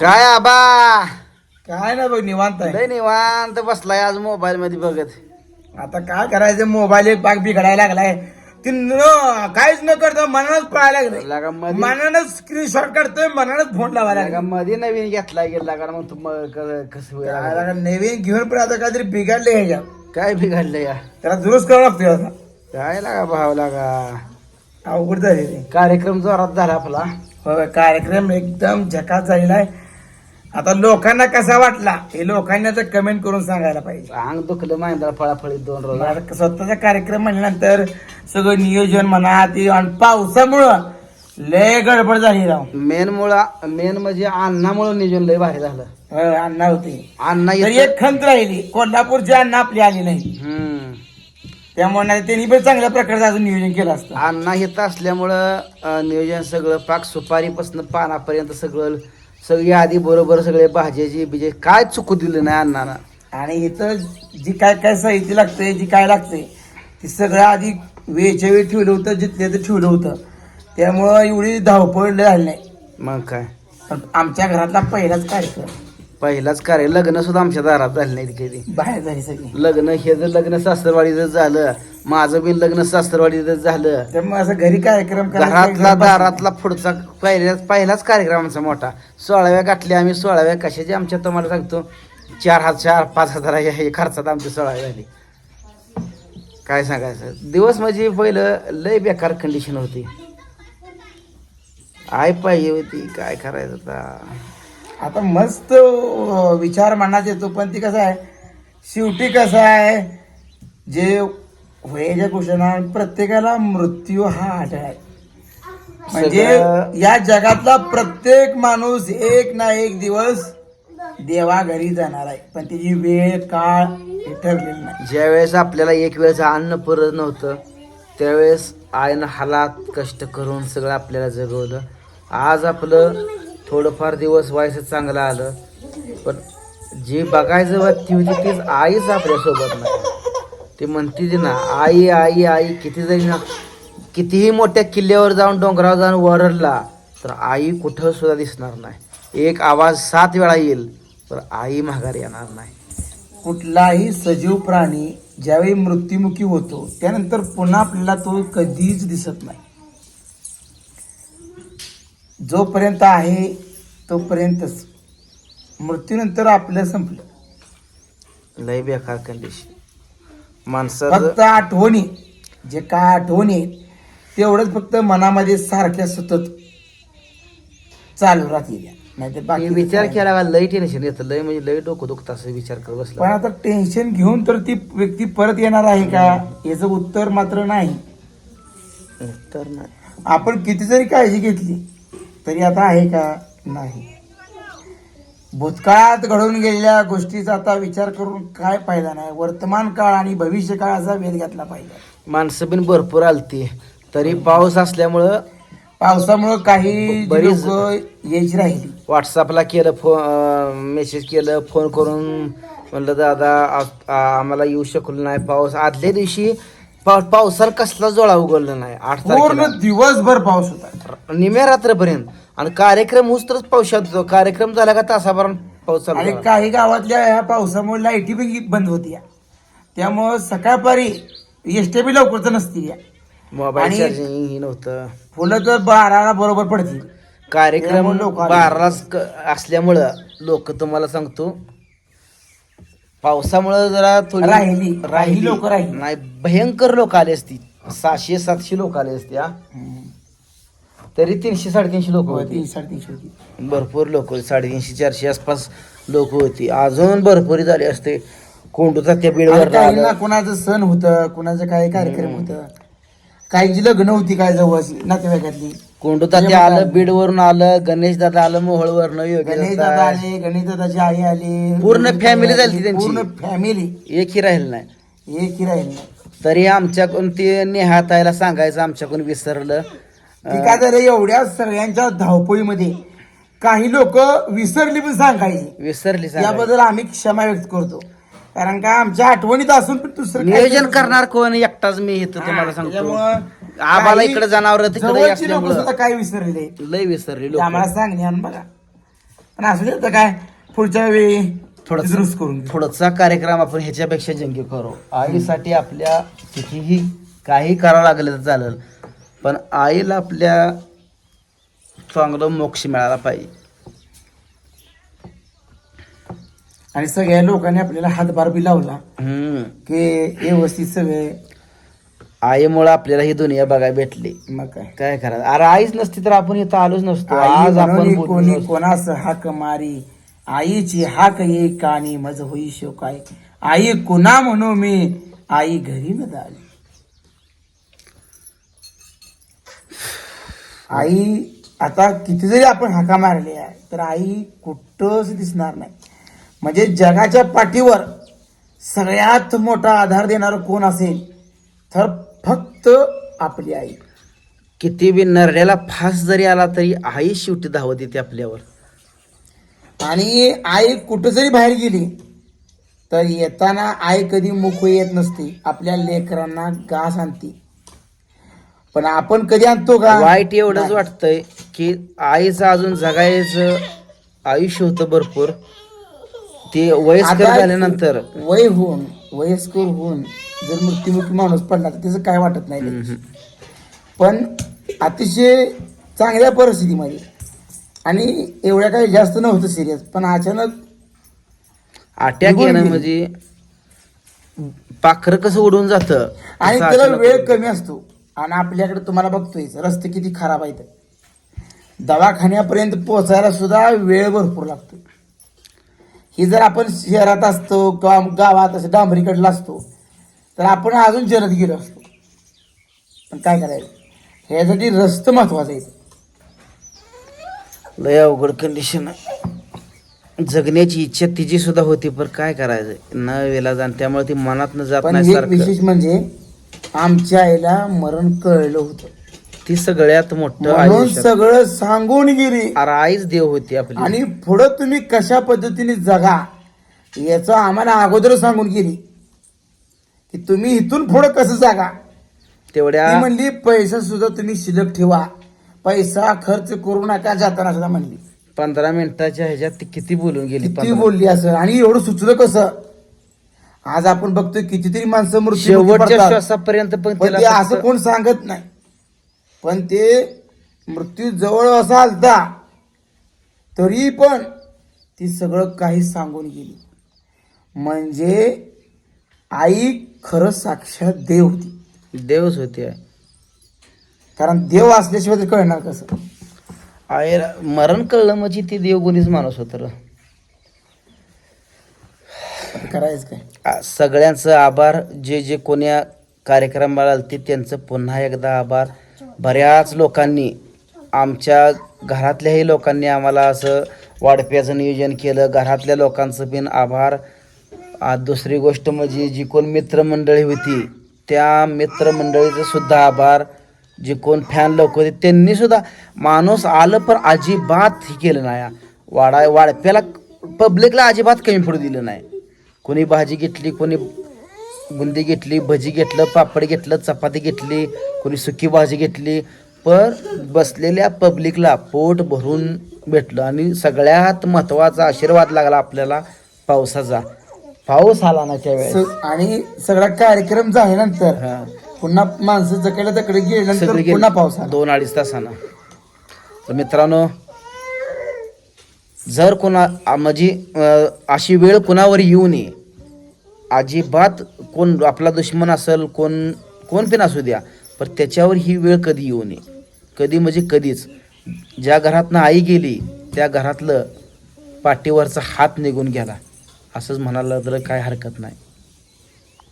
काय आबा? काय ना बघ निवांत आहे. लय निवांत बसलाय आज मोबाईल मध्ये बघत. आता काय करायचं मोबाईल एक पाक बिघडायला लागलाय. ती न काहीच न करता मनानच पळायला लागलंय. लागा मध्ये मनानच स्क्रीनशॉट काढतोय मनानच फोन लावायला लागा लागला मध्ये नवीन घेतला गेला का मग तू मग क- कसं होईल? काय लागा, नवीन घेऊन पण आता काहीतरी बिघडले ह्याच्या काय बिघडलं या? त्याला दुरुस्त करावं लागतोय आता. काय लागा भाव लागा? अवघड झाले ते कार्यक्रम जोरात झाला आपला. होय, कार्यक्रम एकदम झकास झालेला आहे. आता लोकांना कसा वाटला? हे लोकांनी आता कमेंट करून सांगायला पाहिजे. अंग दुखलं माहिती फळाफळीत दोन रोज. स्वतःचा कार्यक्रम म्हणल्यानंतर सगळं नियोजन म्हणा ते आणि पावसामुळं लय गडबड झाली राव. मेन मुळा मेन म्हणजे अण्णामुळं नियोजन लय भारी झालं. होय, अण्णा होते. अण्णा तर येत एक खंत राहिली कोल्हापूरची अण्णा आपली आली नाही. हम्म. त्यामुळे नाही त्यांनी पण चांगल्या प्रकारचं अजून नियोजन केलं असतं. अण्णा येत असल्यामुळं अं, नियोजन सगळं पाक सुपारीपासून पानापर्यंत सगळं सगळी आधी बरोबर सगळे भाज्याची बिजे काय चुकू दिलं नाही अण्णानं. आणि इथं जी काय काय साहित्य लागतंय जी काय लागतंय ते सगळं आधी वेळच्या वेळी ठेवलं होतं जिथल्या ते ठेवलं होतं. त्यामुळं एवढी धावपळ झाली नाही. मग काय? पण आमच्या घरातला पहिलाच कार्यक्रम. पहिलाच कार्य लग्न सुद्धा आमच्या दारात झालं नाही कधी बाहेर झाली सगळी. लग्न हे जर लग्न सासरवाडीचं झालं माझं बी लग्न सासरवाडीचं झालं. त्यामुळे असं घरी कार्यक्रम करायचा घरातला एकदम दारातला पुढचा पहिल्याच पहिलाच कार्यक्रम आमचा मोठा. सोळाव्या गाठल्या आम्ही सोळाव्या कशाची आमच्या तुम्हाला सांगतो. चार हजार चार पाच हजार हे- हे खर्चात आमची सोळावी झाली. काय सांगायचं? दिवस म्हणजे पहिलं लय बेकार कंडिशन होती. आय पाहिजे होती काय करायचं आता? आता मस्त विचार मनात येतो पण ती कसं आहे शेवटी कसं आहे जे वयाच्या गोष्टींना प्रत्येकाला मृत्यू हा अटळ आहे. म्हणजे या जगातला प्रत्येक माणूस एक ना एक दिवस देवा घरी जाणार आहे. पण त्याची वेळ काळ हे ठरलेलं नाही. ज्यावेळेस आपल्याला एक वेळेचं अन्न पुरत नव्हतं त्यावेळेस आईनं हालात कष्ट करून सगळं आपल्याला जगवलं. आज आपलं थोडंफार दिवस व्हायचं चांगलं आलं पण जे बघायचं ती होती तीच आईच आपल्यासोबत नाही. ती म्हणते ती ना आई आई आई किती जरी ना कितीही मोठ्या किल्ल्यावर जाऊन डोंगरावर जाऊन वरडला तर आई कुठं सुद्धा दिसणार नाही. एक आवाज सात वेळा येईल तर आई माघार येणार नाही. कुठलाही सजीव प्राणी ज्यावेळी मृत्युमुखी होतो त्यानंतर पुन्हा आपल्याला तो कधीच दिसत नाही. जोपर्यंत आहे तोपर्यंतच मृत्यूनंतर आपलं संपलं. लय बेकार कंडिशन माणसाचं फक्त आठवणी जे काय आठवणी आहेत तेवढंच फक्त मनामध्ये सारख्या सतत चालू राहतील नाहीतर मी बाकी विचार केला का लय टेन्शन येतं लय म्हणजे लय डोकं दुखतं असं विचार करत पण बसला आता टेन्शन घेऊन तर ती व्यक्ती परत येणार आहे का? याचं उत्तर मात्र नाही. तर नाही. आपण किती जरी काळजी घेतली. तरी आता आहे का नाही? भूतकाळात घडून गेलेल्या गोष्टीचा आता विचार करून काय फायदा नाही. वर्तमान काळ आणि भविष्य काळाचा वेध घातला पाहिजे. माणसं पण भरपूर आलती. तरी पाऊस असल्यामुळं पावसामुळे काही बरीच- यायची राहिली. व्हॉट्सअपला केलं फोन मेसेज केलं फोन करून म्हणलं दादा आम्हाला येऊ शकलो नाही पाऊस. आदल्या दिवशी पाव पावसाला कसला जोळा उघडला नाही. आठ पूर्ण तारखेला दिवसभर पाऊस होता. निम्या रात्रपर्यंत. आणि कार्यक्रम होतच पाऊस होतो. कार्यक्रम झाला का तासाभरात पाऊस चालू आणि झाला. काही गावातल्या ह्या पावसामुळे लाईटी पण बंद होती त्यामुळं सकाळपारी एसटी बी लवकरच नसती या. मोबाईल आणि- चार्जिंग ही नव्हतं. फुलं तर बाराला बरोबर पडतील. कार्यक्रम त्यामुळे लोक आले. बारालाच क- असल्यामुळं लोक तुम्हाला सांगतो पावसामुळं जरा थोडी राहिली. काही लोकं राहिली. नाही भयंकर लोक आले असती. सहाशे सातशे लोक आले असते हा. तरी तीनशे साडेतीनशे लोक होय, होती. तीन साडेतीनशे होती. भरपूर लोक होते. साडेतीनशे चारशे आसपास लोक होती. अजून भरपूर झाले असते. कोंडूचा त्या काहींना कुणाचं सण होतं कुणाचं काही कार्यक्रम होतं? काहींची लग्न होती काय जवळची नातेवाईकातली? कोंडू तात्या आलं बीडवरून आलं गणेश दादा आलं मोहोळवरनं गणेश योग्य दादा आले. गणेश दादाची आई आली. पूर्ण family झाली त्यांची. पूर्ण फॅमिली एकही राहिलं नाही. एक ही राहील नाही. तरी आमच्याकडून ते नेहातायला सांगायचं आमच्याकडून विसरलं. ती काय झालं एवढ्या सगळ्यांच्या धावपळीमध्ये काही लोक विसरली पण सांगायची. विसरली. याबद्दल आम्ही क्षमा व्यक्त करतो. कारण का आमच्या आठवणीत असून पण दुसरं नियोजन. करणार कोण? एकटाच मी इथं तुम्हाला सांगतो. त्याच्यामुळं आम्हाला काही इकडे जनावर तिकडे जवळची लोकं असल्यामुळं. सुद्धा काय विसरले. लय विसरली ते लोक. आम्हाला सांगणे आणि बघा. पण असू दे आता काय पुढच्या वेळी थोडंसं- दुरुस्त करून घेऊ. पुढचा कार्यक्रम आपण ह्याच्यापेक्षा जंगी करू. आईसाठी आपल्या कितीही काही करावं लागलं तर चालेल. पण आईला आपल्या चांगलं मोक्ष मिळाला पाहिजे. आणि सगळ्या लोकांनी आपल्याला हातभार बी लावला. हम्म. की व्यवस्थित सगळे. आईमुळे आपल्याला ही दुनिया बघायला भेटली. मग काय? काय करायचं अरे आईच नसती तर आपण इथं आलोच नसतो. आई आज आपण म्हणून बोललो कोणी नसतो. कोणास हाक मारी आईची हाक ये कानी मज होई शोकाय आई कुणा म्हणू मी? आई घरी न आली आई आता किती जरी आपण हाका मारल्या तर आई कुठंच दिसणार नाही. म्हणजे जगाच्या पाठीवर सगळ्यात मोठा आधार देणारं कोण असेल तर फक्त आपली आई. किती बी नरड्याला फास जरी आला तरी आई शेवटी धावत येते आपल्यावर. आणि आई कुठं जरी बाहेर गेली तर येताना आई कधी मुख येत नसते आपल्या लेकरांना घास आणते. पण आपण कधी आणतो का वाईट एवढंच. वाटतंय की आईचं अजून जगायचं आयुष्य होतं भरपूर. ते वयस्कर आता झाल्यानंतर. वय होऊन वयस्कर होऊन जर मृत्युमुखी माणूस पडला तर त्याचं काय वाटत नाही लगेच. पण अतिशय चांगल्या परिस्थितीमध्ये आणि एवढ्या काही जास्त नव्हतं सिरियस पण अचानक अटॅक निघून येणं गेली. म्हणजे पाखरं कसं उडून जातं? आणि तसं त्याला अचानक वेळ कमी असतो. आणि आपल्याकडे तुम्हाला बघतोय रस्ते किती खराब आहेत. दवाखान्यापर्यंत पोहोचायला सुद्धा वेळ भरपूर लागतो. ही जर आपण शहरात असतो किंवा गावात असं डांबरीकडला असतो तर आपण अजून जलद गेलो असतो. पण काय करायचं? ह्यासाठी रस्ते महत्वाचं आहे. लय अवघड कंडिशन जगण्याची इच्छा तिची सुद्धा होती पण काय करायचं? न वेला जाण त्यामुळे ती मनात न जात नाही विशेष म्हणजे आमच्या आईला मरण कळलं होतं. ती सगळ्यात मोठं म्हणून आयुष्यात. सगळं सांगून गेली. अरे आईच देव होती आपली. आणि पुढं तुम्ही कशा पद्धतीने जगा याचं आम्हाला अगोदर सांगून गेली. की तुम्ही इथून पुढं कसं जागा? तेवढ्या ती म्हणली पैसा सुद्धा तुम्ही शिल्लक ठेवा. पैसा खर्च करू नका जाताना सुद्धा म्हणली. पंधरा मिनिटाच्या ह्याच्यात ती किती बोलून गेली? किती पंधरा- बोलली असं? आणि एवढं सुचलं कसं? आज आपण बघतोय कितीतरी माणसं मृत्यू शेवटच्या श्वासापर्यंत पण तिला असं फक्त- कोण सांगत नाही. पण ते मृत्यू जवळ असा आलता तरी पण ती सगळं काही सांगून गेली. म्हणजे आई खरंच साक्षात देव होती. देवच होती आई. कारण देव असल्याशिवाय ते कळणार कसं? आई मरण कळलं म्हणजे ती देवगुणीच माणूस होत आता करायचं काय? सगळ्यांचं आभार. जे जे कोण्या कार्यक्रमाला आलते त्यांचं पुन्हा एकदा आभार. बऱ्याच लोकांनी आमच्या घरातल्याही लोकांनी आम्हाला असं वाढप्याचं नियोजन केलं. घरातल्या लोकांचं बिन आभार. दुसरी गोष्ट म्हणजे जी कोण मित्रमंडळी होती त्या मित्रमंडळीचं सुद्धा आभार. जे कोण फॅन लोक होते त्यांनी सुद्धा माणूस आलं पण अजिबात हे केलं नाही. वाडा वाढप्याला पब्लिकला अजिबात कमी पडू दिलं नाही. कोणी भाजी घेतली कोणी बुंदी घेतली भजी घेतलं पापड घेतलं चपाती घेतली कोणी सुकी भाजी घेतली पण बसलेल्या पब्लिकला पोट भरून भेटलं आणि सगळ्यात महत्त्वाचा आशीर्वाद लागला आपल्याला पावसाचा. पाऊस आला ना त्यावेळेस. आणि सगळा कार्यक्रम झाल्यानंतर. पुन्हा माणसं जकडे तकडे गेल्यानंतर सगळी पुन्हा पाऊस दोन अडीच तासानं. तर मित्रांनो जर कोणा म्हणजे अशी वेळ कुणावर येऊ नये अजिबात कोण आपला दुश्मन असेल कोण कोण पण असू द्या पण त्याच्यावर ही वेळ कधी येऊ नये. कधी म्हणजे कधीच. ज्या घरातनं आई गेली त्या घरातलं पाठीवरचा हात निघून गेला. असंच म्हणायला तर काय हरकत नाही.